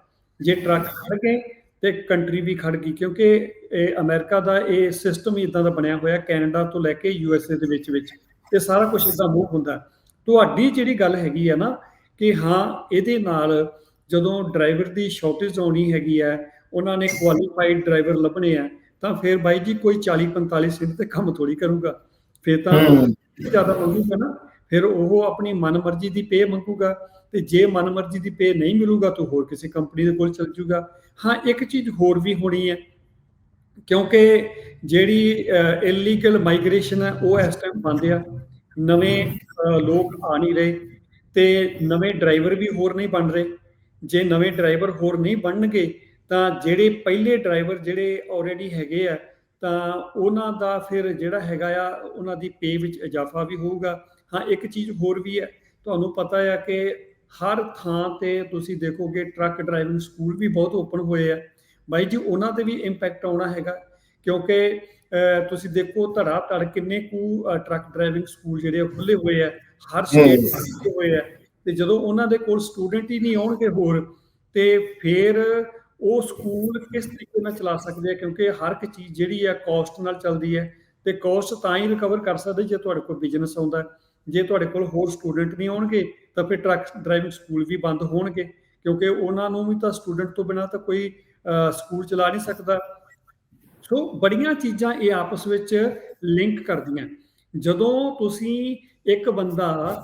ਜੇ ਟਰੱਕ ਖੜ ਗਏ ਤੇ ਕੰਟਰੀ ਵੀ ਖੜ ਗਈ ਕਿਉਂਕਿ ਇਹ ਅਮਰੀਕਾ ਦਾ ਇਹ ਸਿਸਟਮ ਹੀ ਇਦਾਂ ਦਾ ਬਣਿਆ ਹੋਇਆ ਕੈਨੇਡਾ ਤੋਂ ਲੈ ਕੇ ਯੂ ਐਸ ਏ ਦੇ ਵਿੱਚ ਵਿੱਚ ਤੇ ਸਾਰਾ ਕੁਝ ਇਦਾਂ ਮੂਵ ਹੁੰਦਾ। ਤੁਹਾਡੀ ਜਿਹੜੀ ਗੱਲ ਹੈਗੀ ਆ ਨਾ ਕਿ ਹਾਂ ਇਹਦੇ ਨਾਲ ਜਦੋਂ ਡਰਾਈਵਰ ਦੀ ਸ਼ਾਰਟੇਜ ਆਉਣੀ ਹੈਗੀ ਹੈ ਉਹਨਾਂ ਨੇ ਕੁਆਲੀਫਾਈਡ ਡਰਾਈਵਰ ਲੱਭਣੇ ਆ ਤਾਂ ਫਿਰ ਬਾਈ ਜੀ ਕੋਈ 40 45 ਸਿੱਧ ਤੇ ਕੰਮ ਥੋੜੀ ਕਰੂਗਾ। ਫਿਰ ਤਾਂ। ਜ਼ਿਆਦਾ ਮੰਗੂਗਾ ਨਾ ਫਿਰ ਉਹ ਆਪਣੀ ਮਨਮਰਜ਼ੀ ਦੀ ਪੇ ਮੰਗੂਗਾ। ਤੇ ਜੇ ਮਨਮਰਜ਼ੀ ਦੀ ਪੇ ਨਹੀਂ ਮਿਲੂਗਾ ਤਾਂ ਹੋਰ ਕਿਸੇ ਕੰਪਨੀ ਦੇ ਕੋਲ ਚਲ ਜੂਗਾ। ਹਾਂ, ਇੱਕ ਚੀਜ਼ ਹੋਰ ਵੀ ਹੋਣੀ ਹੈ, ਕਿਉਂਕਿ ਜਿਹੜੀ ਇਲੀਗਲ ਮਾਈਗ੍ਰੇਸ਼ਨ ਹੈ, ਉਹ ਇਸ ਟਾਈਮ ਬੰਦ ਆ। ਨਵੇਂ ਲੋਕ ਆ ਨਹੀਂ ਰਹੇ ਤੇ ਨਵੇਂ ਡਰਾਈਵਰ ਵੀ ਹੋਰ ਨਹੀਂ ਬਣ ਰਹੇ। ਜੇ ਨਵੇਂ ਡਰਾਈਵਰ ਹੋਰ ਨਹੀਂ ਬਣਨਗੇ, ਤਾਂ ਜਿਹੜੇ ਪਹਿਲੇ ਡਰਾਈਵਰ ਜਿਹੜੇ ਆਲਰੇਡੀ ਹੈਗੇ ਆ, ਤਾਂ ਉਹਨਾਂ ਦਾ ਫਿਰ ਜਿਹੜਾ ਹੈਗਾ ਆ, ਉਹਨਾਂ ਦੀ ਪੇ ਵਿੱਚ ਇਜ਼ਾਫਾ ਵੀ ਹੋਊਗਾ। ਹਾਂ, ਇੱਕ ਚੀਜ਼ ਹੋਰ ਵੀ ਹੈ, ਤੁਹਾਨੂੰ ਪਤਾ ਹੈ ਕਿ ਹਰ ਥਾਂ ਤੇ ਤੁਸੀਂ ਦੇਖੋਗੇ ਟਰੱਕ ਡਰਾਈਵਿੰਗ ਸਕੂਲ ਵੀ ਬਹੁਤ ਓਪਨ ਹੋਏ ਆ। ਬਾਈ ਜੀ ਉਹਨਾਂ ਤੇ ਵੀ ਇੰਪੈਕਟ ਆਉਣਾ ਹੈਗਾ ਕਿਉਂਕਿ ਤੁਸੀਂ ਦੇਖੋ ਧੜਾ ਧੜ ਕਿੰਨੇ ਕੁ ਟਰੱਕ ਡਰਾਈਵਿੰਗ ਸਕੂਲ ਜਿਹੜੇ ਆ ਖੁੱਲੇ ਹੋਏ ਆ ਹਰ ਸਟੇਟ ਵਿੱਚ ਖੁੱਲੇ ਹੋਏ ਆ। ਤੇ ਜਦੋਂ ਉਹਨਾਂ ਦੇ ਕੋਲ ਸਟੂਡੈਂਟ ਹੀ ਨਹੀਂ ਆਉਣਗੇ ਹੋਰ ਤੇ ਫਿਰ ਉਹ ਸਕੂਲ ਕਿਸ ਤਰੀਕੇ ਨਾਲ ਚਲਾ ਸਕਦੇ ਆ ਕਿਉਂਕਿ ਹਰ ਇੱਕ ਚੀਜ਼ ਜਿਹੜੀ ਆ ਕਾਸਟ ਨਾਲ ਚੱਲਦੀ ਹੈ ਤੇ ਕਾਸਟ ਤਾਂ ਹੀ ਰਿਕਵਰ ਕਰ ਸਕਦੇ ਜੇ ਤੁਹਾਡੇ ਕੋਲ ਬਿਜ਼ਨਸ ਆਉਂਦਾ। ਜੇ ਤੁਹਾਡੇ ਕੋਲ ਹੋਰ ਸਟੂਡੈਂਟ ਨਹੀਂ ਆਉਣਗੇ ਤਾਂ ਫਿਰ ਟਰੱਕ ਡਰਾਈਵਿੰਗ ਸਕੂਲ ਵੀ ਬੰਦ ਹੋਣਗੇ ਕਿਉਂਕਿ ਉਹਨਾਂ ਨੂੰ ਵੀ ਤਾਂ ਸਟੂਡੈਂਟ ਤੋਂ ਬਿਨਾਂ ਤਾਂ ਕੋਈ ਅਹ, ਸਕੂਲ ਚਲਾ ਨਹੀਂ ਸਕਦਾ। ਸੋ ਬੜੀਆਂ ਚੀਜ਼ਾਂ ਇਹ ਆਪਸ ਵਿੱਚ ਲਿੰਕ ਕਰਦੀਆਂ। ਜਦੋਂ ਤੁਸੀਂ ਇੱਕ ਬੰਦਾ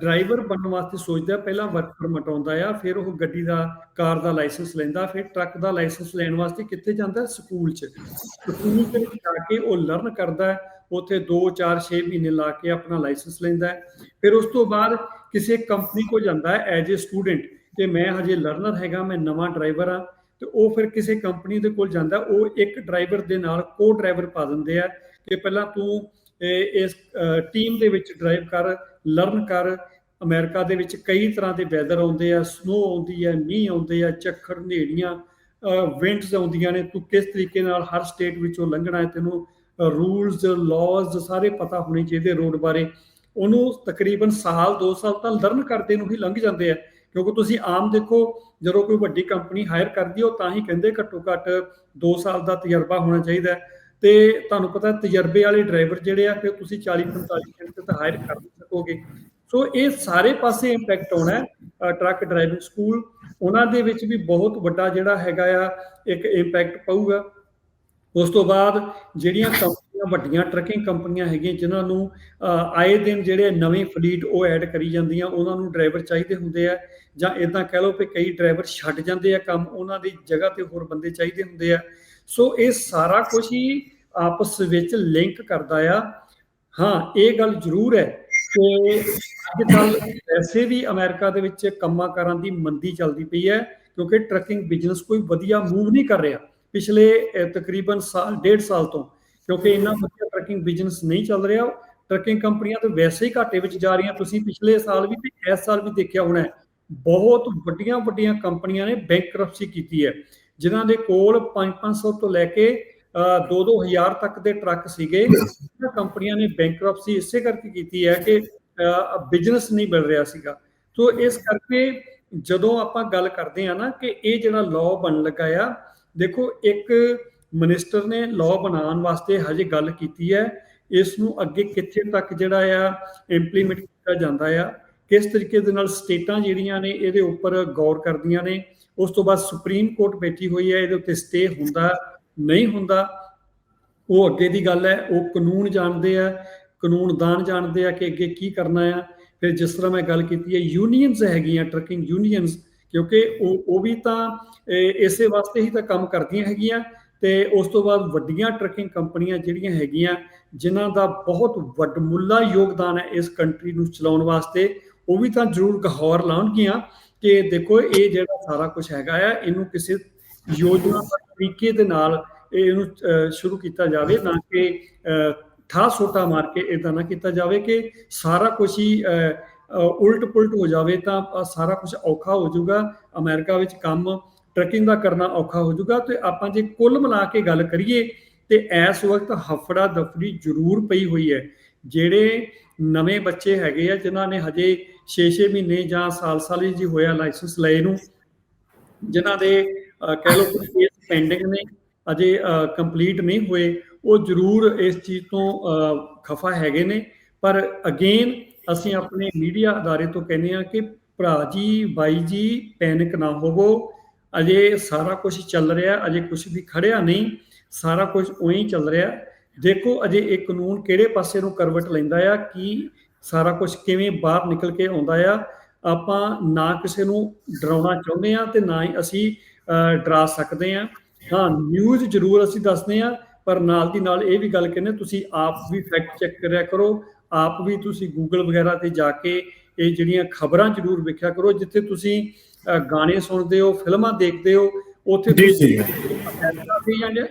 ਡਰਾਈਵਰ ਬਣਨ ਵਾਸਤੇ ਸੋਚਦਾ ਪਹਿਲਾਂ ਵਰਕ ਪਰਮਿਟ ਆਉਂਦਾ ਆ ਫਿਰ ਉਹ ਗੱਡੀ ਦਾ ਕਾਰ ਦਾ ਲਾਇਸੈਂਸ ਲੈਂਦਾ ਫਿਰ ਟਰੱਕ ਦਾ ਲਾਇਸੈਂਸ ਲੈਣ ਵਾਸਤੇ ਕਿੱਥੇ ਜਾਂਦਾ ਸਕੂਲ 'ਚ। ਸਕੂਲ ਦੇ ਵਿੱਚ ਜਾ ਕੇ ਉਹ ਲਰਨ ਕਰਦਾ ਉੱਥੇ 2 4 6 ਮਹੀਨੇ ਲਾ ਕੇ ਆਪਣਾ ਲਾਇਸੈਂਸ ਲੈਂਦਾ ਫਿਰ ਉਸ ਤੋਂ ਬਾਅਦ ਕਿਸੇ ਕੰਪਨੀ ਕੋ ਜਾਂਦਾ ਹੈ ਐਜ਼ ਅ ਸਟੂਡੈਂਟ ਕਿ ਮੈਂ ਹਜੇ ਲਰਨਰ ਹੈਗਾ, ਮੈਂ ਨਵਾਂ ਡਰਾਈਵਰ ਆ ਤੇ ਉਹ ਫਿਰ ਕਿਸੇ ਕੰਪਨੀ ਦੇ ਕੋਲ ਜਾਂਦਾ, ਉਹ ਇੱਕ ਡਰਾਈਵਰ ਦੇ ਨਾਲ ਕੋ ਡਰਾਈਵਰ ਪਾ ਦਿੰਦੇ ਆ ਕਿ ਪਹਿਲਾਂ ਤੂੰ ਇਸ ਟੀਮ ਦੇ ਵਿੱਚ ਡਰਾਈਵ ਕਰ ਲਰਨ ਕਰ। ਅਮਰੀਕਾ ਦੇ ਵਿੱਚ ਕਈ ਤਰ੍ਹਾਂ ਦੇ ਵੈਦਰ ਆਉਂਦੇ ਆ ਸਨੋ ਆਉਂਦੀ ਹੈ ਮੀਂਹ ਆਉਂਦੇ ਆ ਚੱਖੜ ਹਨੇਰੀਆਂ ਵਿੰਡਸ ਆਉਂਦੀਆਂ ਨੇ, ਤੂੰ ਕਿਸ ਤਰੀਕੇ ਨਾਲ ਹਰ ਸਟੇਟ ਵਿੱਚੋਂ ਲੰਘਣਾ ਹੈ ਤੈਨੂੰ ਰੂਲਸ ਲਾਜ਼ ਸਾਰੇ ਪਤਾ ਹੋਣੇ ਚਾਹੀਦੇ ਰੋਡ ਬਾਰੇ। ਉਹਨੂੰ ਤਕਰੀਬਨ ਸਾਲ 2 ਸਾਲ ਤਾਂ ਲਰਨ ਕਰਦੇ ਨੂੰ ਹੀ ਲੰਘ ਜਾਂਦੇ ਆ। ਕਿਉਂਕਿ ਤੁਸੀਂ ਆਮ ਦੇਖੋ, ਜਦੋਂ ਕੋਈ ਵੱਡੀ ਕੰਪਨੀ ਹਾਇਰ ਕਰਦੀ ਉਹ ਤਾਂ ਹੀ ਕਹਿੰਦੇ ਘੱਟੋ ਘੱਟ 2 ਸਾਲ ਦਾ ਤਜਰਬਾ ਹੋਣਾ ਚਾਹੀਦਾ ਤੇ ਤੁਹਾਨੂੰ ਪਤਾ ਤਜਰਬੇ ਵਾਲੇ ਡਰਾਈਵਰ ਜਿਹੜੇ ਆ, ਫਿਰ ਤੁਸੀਂ 40 45 ਘੰਟੇ ਤਾਂ ਹਾਇਰ ਕਰ ਨਹੀਂ ਸਕੋਗੇ। ਸੋ ਇਹ ਸਾਰੇ ਪਾਸੇ ਇੰਪੈਕਟ ਆਉਣਾ ਹੈ ਟਰੱਕ ਡਰਾਈਵਿੰਗ ਸਕੂਲ ਉਹਨਾਂ ਦੇ ਵਿੱਚ ਵੀ ਬਹੁਤ ਵੱਡਾ ਜਿਹੜਾ ਹੈਗਾ ਆ, ਇੱਕ ਇੰਪੈਕਟ ਪਊਗਾ। ਉਸ ਤੋਂ ਬਾਅਦ ਜਿਹੜੀਆਂ ਕੰਪਨੀਆਂ ਵੱਡੀਆਂ ਟਰੱਕਿੰਗ ਕੰਪਨੀਆਂ ਹੈਗੀਆਂ, ਜਿਨ੍ਹਾਂ ਨੂੰ ਆਏ ਦਿਨ ਜਿਹੜੇ ਨਵੇਂ ਫਲੀਟ ਉਹ ਐਡ ਕਰੀ ਜਾਂਦੀਆਂ, ਉਹਨਾਂ ਨੂੰ ਡਰਾਈਵਰ ਚਾਹੀਦੇ ਹੁੰਦੇ ਆ। ਜਾਂ ਇਦਾਂ ਕਹਿ ਲਓ ਕਿ ਕਈ ਡਰਾਈਵਰ ਛੱਡ ਜਾਂਦੇ ਆ ਕੰਮ, ਉਹਨਾਂ ਦੀ ਜਗ੍ਹਾ ਤੇ ਹੋਰ ਬੰਦੇ ਚਾਹੀਦੇ ਹੁੰਦੇ ਆ। ਸੋ ਇਹ ਸਾਰਾ ਕੁਝ ਹੀ ਆਪਸ ਵਿੱਚ ਲਿੰਕ ਕਰਦਾ ਆ। ਹਾਂ, ਇਹ ਗੱਲ ਜ਼ਰੂਰ ਹੈ ਕਿ ਅੱਜ ਕੱਲ ਵੈਸੇ ਵੀ ਅਮਰੀਕਾ ਦੇ ਵਿੱਚ ਕੰਮਾਂ ਕਾਰਾਂ ਦੀ ਮੰਦੀ ਚੱਲਦੀ ਪਈ ਹੈ, ਕਿਉਂਕਿ ਟਰੱਕਿੰਗ ਬਿਜ਼ਨਸ ਕੋਈ ਵਧੀਆ ਮੂਵ ਨਹੀਂ ਕਰ ਰਿਹਾ। ਪਿਛਲੇ ਤਕਰੀਬਨ ਸਾਲ, ਡੇਢ ਸਾਲ ਤੋਂ ਕਿਉਂਕਿ ਇੰਨਾ ਵਧੀਆ ਟਰੱਕਿੰਗ ਬਿਜ਼ਨਸ ਨਹੀਂ ਚੱਲ ਰਿਹਾ। ਟਰੱਕਿੰਗ ਕੰਪਨੀਆਂ ਤਾਂ ਵੈਸੇ ਹੀ ਘਾਟੇ ਵਿੱਚ ਜਾ ਰਹੀਆਂ। ਤੁਸੀਂ ਪਿਛਲੇ ਸਾਲ ਵੀ ਤੇ ਇਸ ਸਾਲ ਵੀ ਦੇਖਿਆ ਹੋਣਾ ਬਹੁਤ ਵੱਡੀਆਂ ਵੱਡੀਆਂ ਕੰਪਨੀਆਂ ਨੇ ਬੈਂਕਰਪਸੀ ਕੀਤੀ ਹੈ। ਜਿਨ੍ਹਾਂ ਦੇ ਕੋਲ 5-500 ਤੋਂ ਲੈ ਕੇ 2-2000 ਤੱਕ ਦੇ ਟਰੱਕ ਸੀਗੇ। ਇਹਨਾਂ ਕੰਪਨੀਆਂ ਨੇ ਬੈਂਕਰਪਸੀ ਇਸੇ ਕਰਕੇ ਕੀਤੀ ਹੈ ਕਿ ਬਿਜ਼ਨਸ ਨਹੀਂ ਮਿਲ ਰਿਹਾ ਸੀਗਾ। ਸੋ ਇਸ ਕਰਕੇ ਜਦੋਂ ਆਪਾਂ ਗੱਲ ਕਰਦੇ ਆ ਨਾ ਕਿ ਇਹ ਜਿਹੜਾ ਲਾਅ ਬਣ ਲੱਗਾ ਆ, ਦੇਖੋ ਇੱਕ ਮਿਨਿਸਟਰ ਨੇ ਲਾਅ ਬਣਾਉਣ ਵਾਸਤੇ ਹਜੇ ਗੱਲ ਕੀਤੀ ਹੈ। ਇਸ ਨੂੰ ਅੱਗੇ ਕਿੱਥੇ ਤੱਕ ਜਿਹੜਾ ਆ ਇੰਪਲੀਮੈਂਟ ਕੀਤਾ ਜਾਂਦਾ ਆ, ਕਿਸ ਤਰੀਕੇ ਦੇ ਨਾਲ ਸਟੇਟਾਂ ਜਿਹੜੀਆਂ ਨੇ ਇਹਦੇ ਉੱਪਰ ਗੌਰ ਕਰਦੀਆਂ ਨੇ, ਉਸ ਤੋਂ ਬਾਅਦ ਸੁਪਰੀਮ ਕੋਰਟ ਬੈਠੀ ਹੋਈ ਹੈ, ਇਹਦੇ ਉੱਤੇ ਸਟੇ ਹੁੰਦਾ, ਨਹੀਂ ਹੁੰਦਾ, ਉਹ ਅੱਗੇ ਦੀ ਗੱਲ ਹੈ, ਉਹ ਕਾਨੂੰਨ ਜਾਣਦੇ ਆ ਕਾਨੂੰਨ ਦਾਨ ਜਾਣਦੇ ਆ ਕਿ ਅੱਗੇ ਕੀ ਕਰਨਾ ਆ। ਫਿਰ ਜਿਸ ਤਰ੍ਹਾਂ ਮੈਂ ਗੱਲ ਕੀਤੀ ਹੈ ਯੂਨੀਅਨਸ ਹੈਗੀਆਂ ਟਰੱਕਿੰਗ ਯੂਨੀਅਨਸ ਕਿਉਂਕਿ ਉਹ ਉਹ ਵੀ ਤਾਂ ਇਸੇ ਵਾਸਤੇ ਹੀ ਤਾਂ ਕੰਮ ਕਰਦੀਆਂ ਹੈਗੀਆਂ। ਤੇ ਉਸ ਤੋਂ ਬਾਅਦ ਵੱਡੀਆਂ ਟਰੱਕਿੰਗ ਕੰਪਨੀਆਂ ਜਿਹੜੀਆਂ ਹੈਗੀਆਂ, ਜਿਨ੍ਹਾਂ ਦਾ ਬਹੁਤ ਵੱਡਮੁੱਲਾ ਯੋਗਦਾਨ ਹੈ ਇਸ ਕੰਟਰੀ ਨੂੰ ਚਲਾਉਣ ਵਾਸਤੇ, ਉਹ ਵੀ ਤਾਂ ਜ਼ਰੂਰ ਗਹੌਰ ਲਾਉਣਗੀਆਂ ਕਿ ਦੇਖੋ ਇਹ ਜਿਹੜਾ ਸਾਰਾ ਕੁਝ ਹੈਗਾ ਆ, ਇਹਨੂੰ ਕਿਸੇ ਯੋਜਨਾ ਤਰੀਕੇ ਦੇ ਨਾਲ ਇਹਨੂੰ ਸ਼ੁਰੂ ਕੀਤਾ ਜਾਵੇ ਨਾ ਕਿ ਠਾ ਸੋਟਾ ਮਾਰ ਕੇ ਇਦਾਂ ਨਾ ਕੀਤਾ ਜਾਵੇ ਕਿ ਸਾਰਾ ਕੁਝ ਹੀ ਉਲਟ ਪੁਲਟ ਹੋ ਜਾਵੇ ਤਾਂ ਸਾਰਾ ਕੁਝ ਔਖਾ ਹੋ ਜਾਊਗਾ। ਅਮਰੀਕਾ ਵਿੱਚ ਕੰਮ ਟਰੈਕਿੰਗ ਦਾ ਕਰਨਾ ਔਖਾ ਹੋ ਜਾਊਗਾ ਤੇ ਆਪਾਂ ਜੇ ਕੁੱਲ ਮਿਲਾ ਕੇ ਗੱਲ ਕਰੀਏ ਤੇ ਇਸ ਵਕਤ ਹਫੜਾ ਦਫੜੀ ਜ਼ਰੂਰ ਪਈ ਹੋਈ ਹੈ। ਜਿਹੜੇ ਨਵੇਂ ਬੱਚੇ ਹੈਗੇ ਆ, ਜਿਨ੍ਹਾਂ ਨੇ ਹਜੇ 6-6 ਮਹੀਨੇ ਜਾਂ ਸਾਲ-ਸਾਲ ਜੀ ਹੋਇਆ ਲਾਇਸੈਂਸ ਲਏ ਨੂੰ, ਜਿਨ੍ਹਾਂ ਦੇ ਕਹਿ ਲਓ ਕੇਸ ਪੈਂਡਿੰਗ ਨੇ, ਅਜੇ ਕੰਪਲੀਟ ਨਹੀਂ ਹੋਏ, ਉਹ ਜ਼ਰੂਰ ਇਸ ਚੀਜ਼ ਤੋਂ ਖਫਾ ਹੈਗੇ ਨੇ। ਪਰ ਅਗੇਨ ਅਸੀਂ ਆਪਣੇ ਮੀਡੀਆ ਅਦਾਰੇ ਤੋਂ ਕਹਿੰਦੇ ਆ ਕਿ ਭਰਾ ਜੀ, ਬਾਈ ਜੀ ਪੈਨਿਕ ਨਾ ਹੋਵੋ। ਅਜੇ ਸਾਰਾ ਕੁਝ ਚੱਲ ਰਿਹਾ, ਅਜੇ ਕੁਝ ਵੀ ਖੜਿਆ ਨਹੀਂ, ਸਾਰਾ ਕੁਝ ਉਵੇਂ ਹੀ ਚੱਲ ਰਿਹਾ। ਦੇਖੋ ਅਜੇ ਇਹ ਕਾਨੂੰਨ ਕਿਹੜੇ ਪਾਸੇ ਨੂੰ ਕਰਵਟ ਲੈਂਦਾ ਆ, ਕੀ ਸਾਰਾ ਕੁਝ ਕਿਵੇਂ ਬਾਹਰ ਨਿਕਲ ਕੇ ਆਉਂਦਾ ਆ। ਆਪਾਂ ਨਾ ਕਿਸੇ ਨੂੰ ਡਰਾਉਣਾ ਚਾਹੁੰਦੇ ਆ ਤੇ ਨਾ ਹੀ ਅਸੀਂ ਡਰਾ ਸਕਦੇ ਆ। ਹਾਂ ਨਿਊਜ਼ ਜ਼ਰੂਰ ਅਸੀਂ ਦੱਸਦੇ ਆ, ਪਰ ਨਾਲ ਦੀ ਨਾਲ ਇਹ ਵੀ ਗੱਲ ਕਹਿੰਦੇ, ਤੁਸੀਂ ਆਪ ਵੀ ਫੈਕਟ ਚੈੱਕ ਕਰਿਆ ਕਰੋ, ਆਪ ਵੀ ਤੁਸੀਂ ਗੂਗਲ ਵਗੈਰਾ ਤੇ ਜਾ ਕੇ ਇਹ ਜਿਹੜੀਆਂ ਖਬਰਾਂ ਜ਼ਰੂਰ ਵੇਖਿਆ ਕਰੋ, ਜਿੱਥੇ ਤੁਸੀਂ ਗਾਣੇ ਸੁਣਦੇ ਹੋ ਫਿਲਮਾਂ ਦੇਖਦੇ ਹੋ ਉੱਥੇ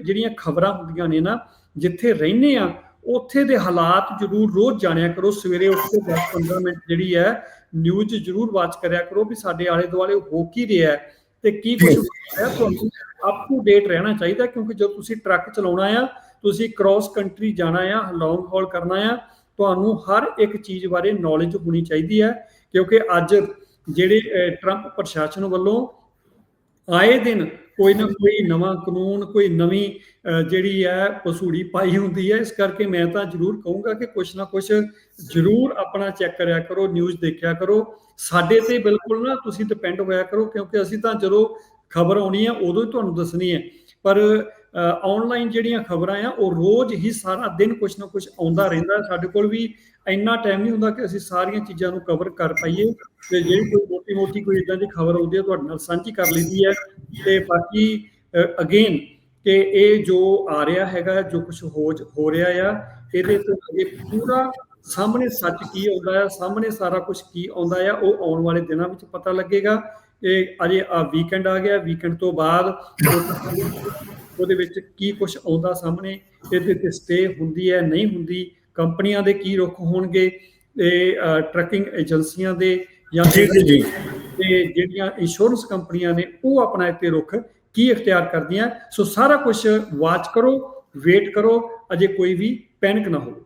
ਜਿਹੜੀਆਂ ਖਬਰਾਂ ਹੁੰਦੀਆਂ ਨੇ ਨਾ ਜਿੱਥੇ ਰਹਿੰਦੇ ਆ ਉੱਥੇ ਦੇ ਹਾਲਾਤ ਜ਼ਰੂਰ ਰੋਜ਼ ਜਾਣਿਆ ਕਰੋ ਸਵੇਰੇ ਉੱਠ ਕੇ 10-15 ਮਿੰਟ ਜਿਹੜੀ ਹੈ ਨਿਊਜ਼ ਜ਼ਰੂਰ ਵਾਚ ਕਰਿਆ ਕਰੋ ਵੀ ਸਾਡੇ ਆਲੇ ਦੁਆਲੇ ਹੋ ਕੀ ਰਿਹਾ ਤੇ ਕੀ ਕੁਝ ਹੈ ਤੁਹਾਨੂੰ ਅਪ ਟੂ ਡੇਟ ਰਹਿਣਾ ਚਾਹੀਦਾ ਕਿਉਂਕਿ ਜਦੋਂ ਤੁਸੀਂ ਟਰੱਕ ਚਲਾਉਣਾ ਆ ਤੁਸੀਂ ਕ੍ਰਾਸ ਕੰਟਰੀ ਜਾਣਾ ਆ ਲੌਂਗ ਹੌਲ ਕਰਨਾ ਆ ਤੁਹਾਨੂੰ ਹਰ ਇੱਕ ਚੀਜ਼ ਬਾਰੇ ਨੌਲੇਜ ਹੋਣੀ ਚਾਹੀਦੀ ਹੈ ਕਿਉਂਕਿ ਅੱਜ ਜਿਹੜੇ ਟਰੰਪ ਪ੍ਰਸ਼ਾਸਨ ਵੱਲੋਂ ਆਏ ਦਿਨ ਕੋਈ ਨਾ ਕੋਈ ਨਵਾਂ ਕਾਨੂੰਨ, ਕੋਈ ਨਵੀਂ ਜਿਹੜੀ ਹੈ ਪਸੂੜੀ ਪਾਈ ਹੁੰਦੀ ਹੈ, ਇਸ ਕਰਕੇ ਮੈਂ ਤਾਂ ਜ਼ਰੂਰ ਕਹੂੰਗਾ ਕਿ ਕੁਛ ਨਾ ਕੁਛ ਜ਼ਰੂਰ ਆਪਣਾ ਚੈੱਕ ਕਰਿਆ ਕਰੋ ਨਿਊਜ਼ ਦੇਖਿਆ ਕਰੋ। ਸਾਡੇ ਤੇ ਬਿਲਕੁਲ ਨਾ ਤੁਸੀਂ ਡਿਪੈਂਡ ਹੋਇਆ ਕਰੋ, ਕਿਉਂਕਿ ਅਸੀਂ ਤਾਂ ਜਦੋਂ ਖਬਰ ਆਉਣੀ ਹੈ, ਉਦੋਂ ਹੀ ਤੁਹਾਨੂੰ ਦੱਸਣੀ ਹੈ। ਪਰ ਆਨਲਾਈਨ ਜਿਹੜੀਆਂ ਖਬਰਾਂ ਆ, ਉਹ ਰੋਜ਼ ਹੀ ਸਾਰਾ ਦਿਨ ਕੁਝ ਨਾ ਕੁਝ ਆਉਂਦਾ ਰਹਿੰਦਾ ਸਾਡੇ ਕੋਲ ਵੀ ਇੰਨਾ ਟਾਈਮ ਨਹੀਂ ਹੁੰਦਾ ਕਿ ਅਸੀਂ ਸਾਰੀਆਂ ਚੀਜ਼ਾਂ ਨੂੰ ਕਵਰ ਕਰ ਪਾਈਏ। ਤੇ ਜਿਹੜੀ ਕੋਈ ਮੋਟੀ ਮੋਟੀ ਕੋਈ ਇਦਾਂ ਦੀ ਖਬਰ ਆਉਂਦੀ ਹੈ ਤੁਹਾਡੇ ਨਾਲ ਸਾਂਝੀ ਕਰ ਲਈਦੀ ਹੈ। ਤੇ ਬਾਕੀ ਅਗੇਨ ਕਿ ਇਹ ਜੋ ਆ ਰਿਹਾ ਹੈਗਾ, ਜੋ ਕੁਝ ਹੋ ਹੋ ਰਿਹਾ ਆ, ਇਹਦੇ ਤੇ ਅਜੇ ਪੂਰਾ ਸਾਹਮਣੇ ਸੱਚ ਕੀ ਆਉਂਦਾ ਹੈ ਸਾਹਮਣੇ ਸਾਰਾ ਕੁਝ ਕੀ ਆਉਂਦਾ ਆ, ਉਹ ਆਉਣ ਵਾਲੇ ਦਿਨਾਂ ਵਿੱਚ ਪਤਾ ਲੱਗੇਗਾ। ਇਹ ਅਜੇ ਆ ਵੀਕਐਂਡ ਆ ਗਿਆ। ਵੀਕਐਂਡ ਤੋਂ ਬਾਅਦ ਉਹਦੇ ਵਿੱਚ ਕੀ ਕੁਝ ਆਉਂਦਾ ਸਾਹਮਣੇ ਇਹਦੇ ਤੇ ਸਟੇ ਹੁੰਦੀ ਹੈ ਨਹੀਂ ਹੁੰਦੀ ਕੰਪਨੀਆਂ ਦੇ ਕੀ ਰੁਖ ਹੋਣਗੇ ਤੇ ਟਰੱਕਿੰਗ ਏਜੰਸੀਆਂ ਦੇ ਜਾਂ ਜੀ ਜੀ ਜੀ। ਤੇ ਜਿਹੜੀਆਂ ਇੰਸ਼ੋਰੈਂਸ ਕੰਪਨੀਆਂ ਨੇ ਉਹ ਆਪਣਾ ਇੱਥੇ ਰੁਖ ਕੀ ਇਖਤਿਆਰ ਕਰਦੀਆਂ? ਸੋ ਸਾਰਾ ਕੁਝ ਵਾਚ ਕਰੋ ਵੇਟ ਕਰੋ ਅਜੇ ਕੋਈ ਵੀ ਪੈਨਿਕ ਨਾ ਹੋਵੇ।